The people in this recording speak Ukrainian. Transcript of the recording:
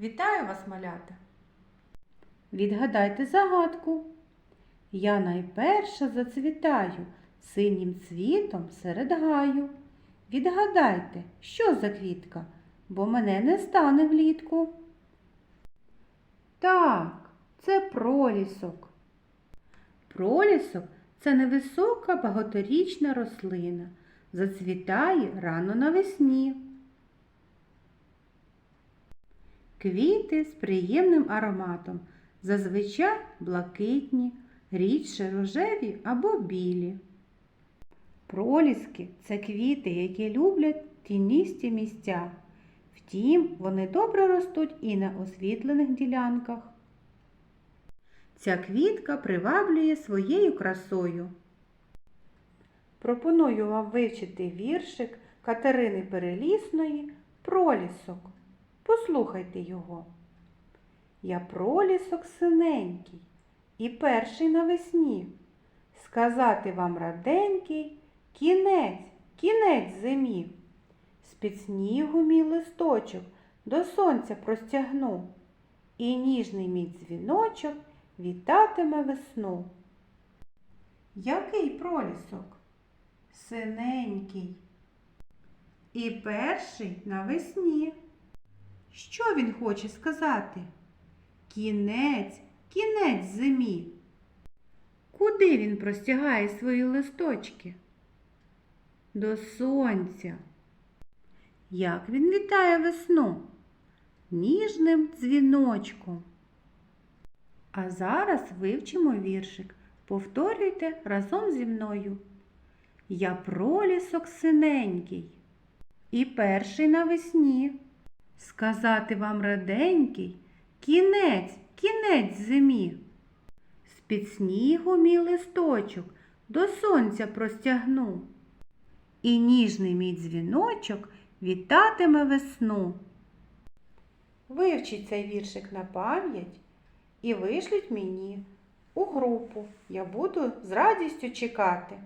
Вітаю вас, малята! Відгадайте загадку. Я найперша зацвітаю синім цвітом серед гаю. Відгадайте, що за квітка, бо мене не стане влітку. Так, це пролісок. Пролісок це невисока багаторічна рослина. Зацвітає рано навесні. Квіти з приємним ароматом, зазвичай блакитні, рідше рожеві або білі. Проліски це квіти, які люблять тіністі місця. Втім, вони добре ростуть і на освітлених ділянках. Ця квітка приваблює своєю красою. Пропоную вам вивчити віршик Катерини Перелісної Пролісок. Послухайте його. Я пролісок синенький і перший навесні. Сказати вам раденький кінець, кінець зимі. З-під снігу мій листочок до сонця простягну, і ніжний мій дзвіночок вітатиме весну. Який пролісок? Синенький. І перший навесні. Що він хоче сказати? Кінець, кінець зимі. Куди він простягає свої листочки? До сонця. Як він вітає весну? Ніжним дзвіночком. А зараз вивчимо віршик. Повторюйте разом зі мною. Я пролісок синенький і перший навесні. Сказати вам раденький, кінець, кінець зимі. З-під снігу мій листочок до сонця простягну. І ніжний мій дзвіночок вітатиме весну. Вивчіть цей віршик на пам'ять і вишліть мені у групу. Я буду з радістю чекати.